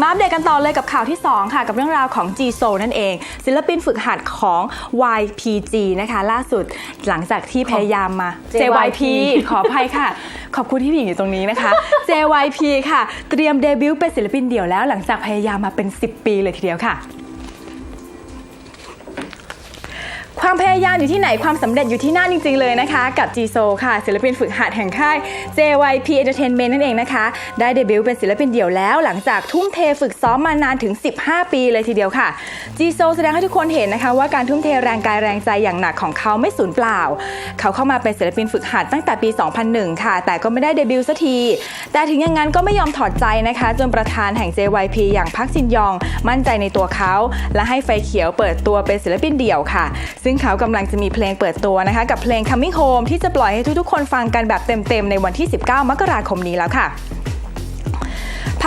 มาอัปเดตกันต่อเลยกับข่าวที่ 2 ค่ะ กับเรื่องราวของ g s o นั่นเอง ศิลปินฝึกหัดของ YPG นะคะ ล่าสุดหลังจากที่พยายามมา JYP ขออภัยค่ะ ขอบคุณที่พี่หญิงอยู่ตรงนี้นะคะ JYP ค่ะ เตรียมเดบิวต์เป็นศิลปินเดี่ยวแล้ว หลังจากพยายามมาเป็น 10 ปีเลยทีเดียวค่ะความพยายามอยู่ที่ไหนความสำเร็จอยู่ที่นั่นจริง ๆ เลยนะคะ กับ g s o ค่ะ ศิลปินฝึกหัดแห่งค่าย JYP Entertainment นั่นเองนะคะ ได้เดบิวต์เป็นศิลปินเดี่ยวแล้ว หลังจากทุ่มเทฝึกซ้อมมานานถึง 15 ปีเลยทีเดียวค่ะ g s o แสดงให้ทุกคนเห็นนะคะ ว่าการทุ่มเทแรงกายแรงใจอย่างหนักของเขาไม่สูญเปล่า เขาเข้ามาเป็นศิลปินฝึกหัดตั้งแต่ปี 2001 ค่ะ แต่ก็ไม่ได้เดบิวต์สักที แต่ถึงอย่างนั้นก็ไม่ยอมถอดใจนะคะ จนประธานแห่ง JYP อย่างพักซินยอง มั่นใจในตัวเขา และให้ไฟเขียวเปิดตัวเป็นศิลปินเดี่ยวค่ะ ซึ่งเขากำลังจะมีเพลงเปิดตัวนะคะ กับเพลง Coming Home ที่จะปล่อยให้ทุกๆ คนฟังกันแบบเต็มๆ ในวันที่ 19 มกราคมนี้แล้วค่ะ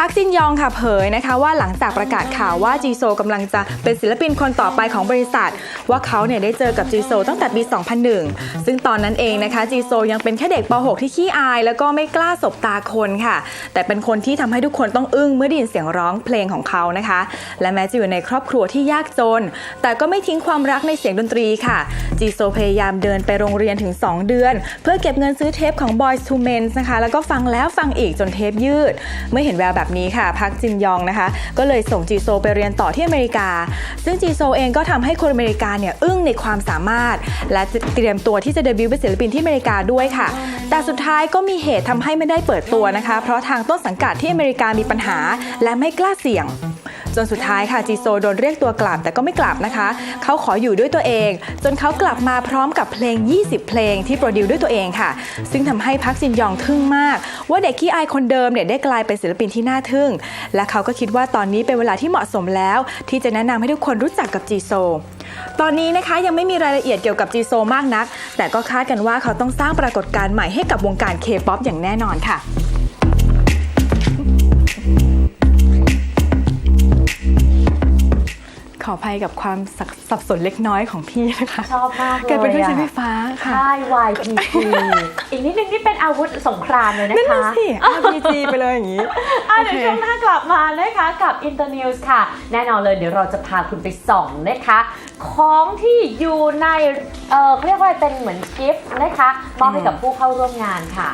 พักจินยองค่ะเผยนะคะว่าหลังจากประกาศข่าวว่าจีโซกำลังจะเป็นศิลปินคนต่อไปของบริษัท ว่าเขาเนี่ยได้เจอกับจีโซตั้งแต่ปี 2001 ซึ่งตอนนั้นเองนะคะจีโซยังเป็นแค่เด็กป .6 ที่ขี้อาย แล้วก็ไม่กล้าสบตาคนค่ะ แต่เป็นคนที่ทำให้ทุกคนต้องอึ้งเมื่อได้ยินเสียงร้องเพลงของเขานะคะ และแม้จะอยู่ในครอบครัวที่ยากจน แต่ก็ไม่ทิ้งความรักในเสียงดนตรีค่ะจีโซพยายามเดินไปโรงเรียนถึง 2 เดือน เพื่อเก็บเงินซื้อเทปของ Boys to Men นะคะแล้วก็ฟังแล้วฟังอีกจนเทปยืด เมื่อเห็นแววแบบนี้ค่ะพักจินยองนะคะ ก็เลยส่งจีโซไปเรียนต่อที่อเมริกา ซึ่งจีโซเองก็ทำให้คนอเมริกาเนี่ยอึ้งในความสามารถ และเตรียมตัวที่จะเดบิวต์เป็นศิลปินที่อเมริกาด้วยค่ะ แต่สุดท้ายก็มีเหตุทำให้ไม่ได้เปิดตัวนะคะ เพราะทางต้นสังกัดที่อเมริกามีปัญหา และไม่กล้าเสี่ยง จนสุดท้ายค่ะจีโซโดนเรียกตัวกลับแต่ก็ไม่กลับนะคะ เขาขออยู่ด้วยตัวเอง จนเขากลับมาพร้อมกับเพลง 20 เพลงที่โปรดิวด้วยตัวเองค่ะ ซึ่งทำให้พักซินยองทึ่งมาก ว่าเด็กขี้อายคนเดิมเนี่ยได้กลายเป็นศิลปินที่น่าทึ่ง และเขาก็คิดว่าตอนนี้เป็นเวลาที่เหมาะสมแล้ว ที่จะแนะนำให้ทุกคนรู้จักกับจีโซตอนนี้นะคะยังไม่มีรายละเอียดเกี่ยวกับจีโซมากนัก แต่ก็คาดกันว่าเขาต้องสร้างปรากฏการณ์ใหม่ให้กับวงการเคป๊อปอย่างแน่นอนค่ะ ออภัยกับความสับสับสนเล็กน้อยของพี่นะคะชอบมากเลยแกเป็นเครื่องใช้ไฟอะฟ้าค่ะค่าย YPP อีกนิดนึงนี่เป็นอาวุธสงครามเลยนะนั่นคะน่ะสิ RPG ไปเลยอย่างนี้อะโอเดี๋เคยวช่วงหน้ากลับมานะคะกับ Inter News ค่ะ แน่นอนเลยเดี๋ยวเราจะพาคุณไปส่องนะคะ ของที่อยู่ในเออเขาเรียกว่าเป็นเหมือนกิฟต์นะคะมอบให้กับผู้เข้าร่วมงานค่ะ